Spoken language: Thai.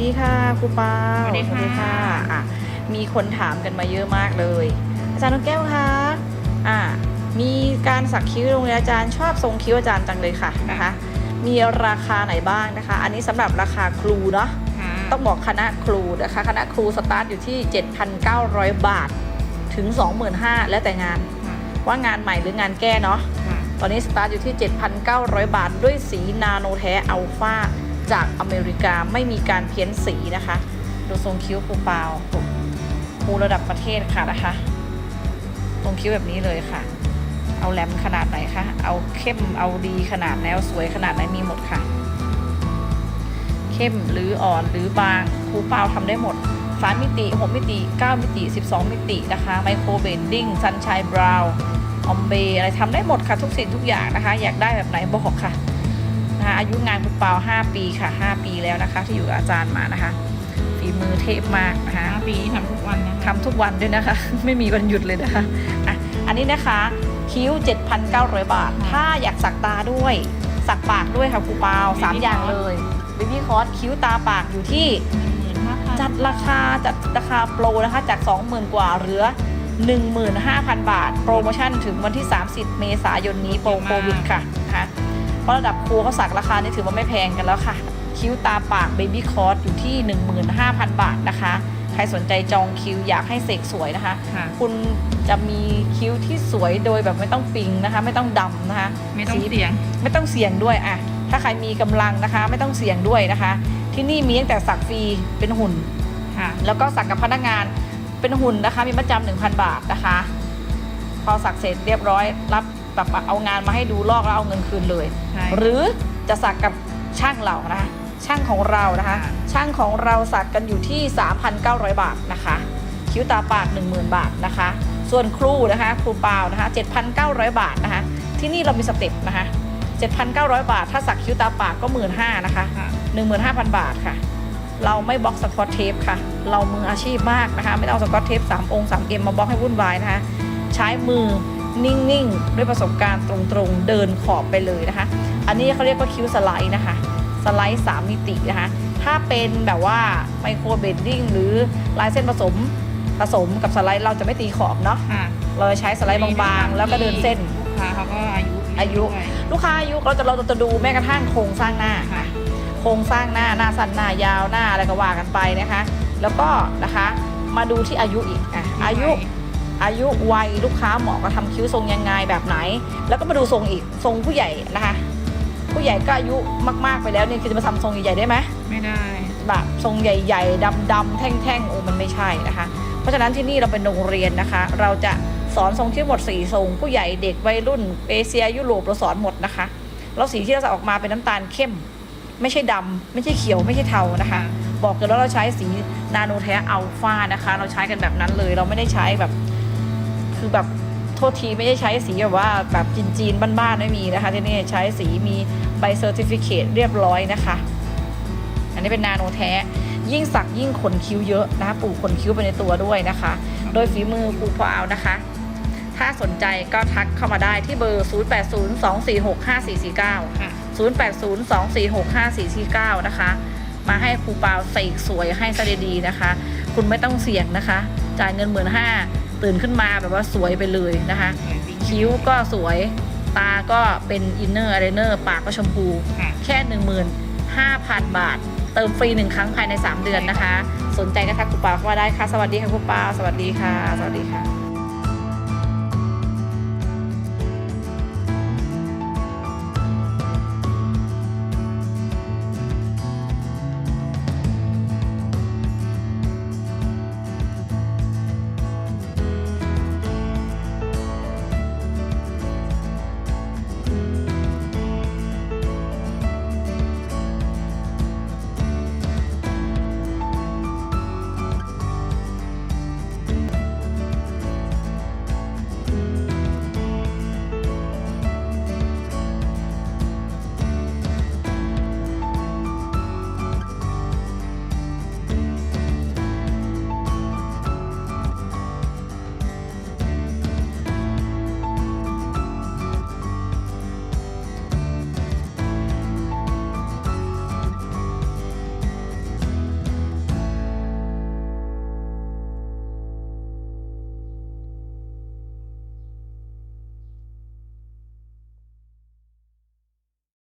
ดีค่ะครูปาสวัสดีค่ะอะมีคนถามกันมาเยอะมากเลย อาจารย์น้องแก้วคะอะมีการสักคิ้วโรงเรียนอาจารย์ชอบทรงคิ้วอาจารย์จังเลยค่ะนะคะ มีราคาไหนบ้างนะคะ อันนี้สำหรับราคาครูเนาะค่ะต้องบอกคณะครูนะคะ คณะครูสตาร์ทอยู่ที่ 7,900 บาทถึง 25,000แล้วแต่งานค่ะว่างานใหม่หรืองานแก้เนาะค่ะตอนนี้สตาร์ทอยู่ที่ 7,900 บาท ด้วยสีนาโนแท้อัลฟา จากอเมริกาไม่มีการเพี้ยนสีนะคะ ดูทรงคิ้วปูเปล่าครูระดับประเทศค่ะนะคะทรงคิ้วแบบนี้เลยค่ะ เอาแหลมขนาดไหนคะ เอาเข้ม เอาดีขนาดไหนเอาสวยขนาดไหนมีหมดค่ะ เข้มหรืออ่อนหรือบางครูเปล่าทำได้หมด3มิติ6มิติ9มิติ12มิตินะคะไมโครเบนดิ้งซันชัยบราวน์ออมเบอะไรทำได้หมดค่ะทุกสิ่งทุกอย่างนะคะ อยากได้แบบไหนบอกค่ะ อายุงานครูเปล่า5 ปีค่ะ 5 ปีแล้วนะคะ ที่อยู่กับอาจารย์มานะคะฝีมือเทพมากนะคะห้าปีทำทุกวันนะคะทำทุกวันด้วยนะคะ ไม่มีวันหยุดเลยนะคะอะอันนี้นะคะคิ้ว 7,900 บาท ถ้าอยากสักตาด้วย สักปากด้วยค่ะครูเปาสามอย่างเลยบิบี้คอร์สคิ้วตาปากอยู่ที่หมื่นห้าพันจัดราคาจัดราคาโปรนะคะจาก 20,000 กว่าเหลือ 15,000 บาท โปรโมชั่นถึงวันที่ 30 เมษายนนี้โปรโควิดค่ะนะคะเพ ราะระดับครูเขาสักราคานี่ถือว่าไม่แพงกันแล้วค่ะ คิ้วตาปากเบบี้คอร์สอยู่ที่ 15,000 บาทนะคะ ใครสนใจจองคิวอยากให้เสกสวยนะคะ ค่ะคุณจะมีคิ้วที่สวยโดยแบบไม่ต้องปิงนะคะ ไม่ต้องดำนะคะไม่ต้องสีเสี่ยง ไม่ต้องเสี่ยงด้วยอะถ้าใครมีกำลังนะคะ ไม่ต้องเสี่ยงด้วยนะคะ ที่นี่มีตั้งแต่สักฟรีเป็นหุ่น ค่ะ แล้วก็สักกับพนักงานเป็นหุ่นนะคะ มีประจำหนึ่งพันบาทนะคะ พอสักเสร็จเรียบร้อยรับ แบบเอางานมาให้ดูลอกแล้วเอาเงินคืนเลย ใช่ หรือจะสักกับช่างเรานะคะช่างของเรานะคะ ค่ะ ช่างของเราสักกันอยู่ที่ 3,900 บาทนะคะ คิ้วตาปาก 10,000 บาทนะคะ ส่วนครูนะคะครูเปานะคะ 7,900 บาทนะคะ ที่นี่เรามีสเต็ปนะคะ 7,900 บาท ถ้าสักคิ้วตาปากก็ 15,000นะคะ ค่ะ 15,000 บาทค่ะ เราไม่บล็อกสกอตเทปค่ะ เรามืออาชีพมากนะคะ ไม่ต้องเอาสกอตเทป3องค์3เอ็มมาบล็อกให้วุ่นวายนะคะ ใช้มือ นิ่งๆ ด้วยประสบการณ์ตรงๆ เดินขอบไปเลยนะคะ อันนี้เขาเรียกว่าคิ้วสไลด์นะคะ สไลด์ 3 มิตินะคะ ถ้าเป็นแบบว่าไมโครเบดดิ้งหรือลายเส้นผสมผสมกับสไลด์เราจะไม่ตีขอบเนาะ ค่ะเราจะใช้สไลด์บางๆ แล้วก็เดินเส้น ลูกค้าเขาก็อายุอายุ ด้วยลูกค้าอายุเราจะเราจะดูแม้กระทั่งโครงสร้างหน้า ค่ะ โครงสร้างหน้าหน้าสั้นหน้ายาวหน้าอะไรก็ว่ากันไปนะคะ แล้วก็นะคะมาดูที่อายุอีกอะอายุ อายุ วัยลูกค้าเหมาะกับทำคิ้วทรงยังไงแบบไหน แล้วก็มาดูทรงอีกทรงผู้ใหญ่นะคะ ผู้ใหญ่ก็อายุมากๆไปแล้วเนี่ยคือจะมาทำทรงใหญ่ๆได้ไหมไม่ได้ แบบทรงใหญ่ ๆดำๆแท่งๆโอ้มันไม่ใช่นะคะ เพราะฉะนั้นที่นี่เราเป็นโรงเรียนนะคะ เราจะสอนทรงคิ้วหมดสี่ทรง ผู้ใหญ่เด็กวัยรุ่นเอเชียยุโรปเราสอนหมดนะคะแล้วสีที่เราจะออกมาเป็นน้ำตาลเข้ม ไม่ใช่ดำไม่ใช่เขียวไม่ใช่เทานะคะ บอกกันแล้วเราใช้สีนาโนแท้อัลฟานะคะ เราใช้กันแบบนั้นเลย เราไม่ได้ใช้แบบ คือแบบโทษทีไม่ได้ใช้สีแบบว่าแบบจีนๆบ้านๆไม่มีนะคะที่นี่ใช้สีมีใบเซอร์ติฟิเคตเรียบร้อยนะคะ อันนี้เป็นนาโนแท้ ยิ่งสักยิ่งขนคิ้วเยอะนะคะปลูกขนคิ้วไปในตัวด้วยนะคะ โดยฝีมือครูพาวนะคะ ถ้าสนใจก็ทักเข้ามาได้ที่เบอร์ 0802465449 ค่ะ 0802465449 นะคะ มาให้ครูปาวเสกสวยให้ซะดีๆนะคะ คุณไม่ต้องเสี่ยงนะคะ จ่ายเงินหมื่นห้า ตื่นขึ้นมาแบบว่าสวยไปเลยนะคะ คิ้วก็สวยตาก็เป็นอินเนอร์อะไรเนอร์ปากก็ชมพูค่ะแค่ 15,000 บาท เติมฟรีหนึ่งครั้งภายใน 3 เดือนนะคะ สนใจก็ทักครูปาวเข้ามาได้ค่ะ สวัสดีค่ะครูปาวสวัสดีค่ะ สวัสดีค่ะ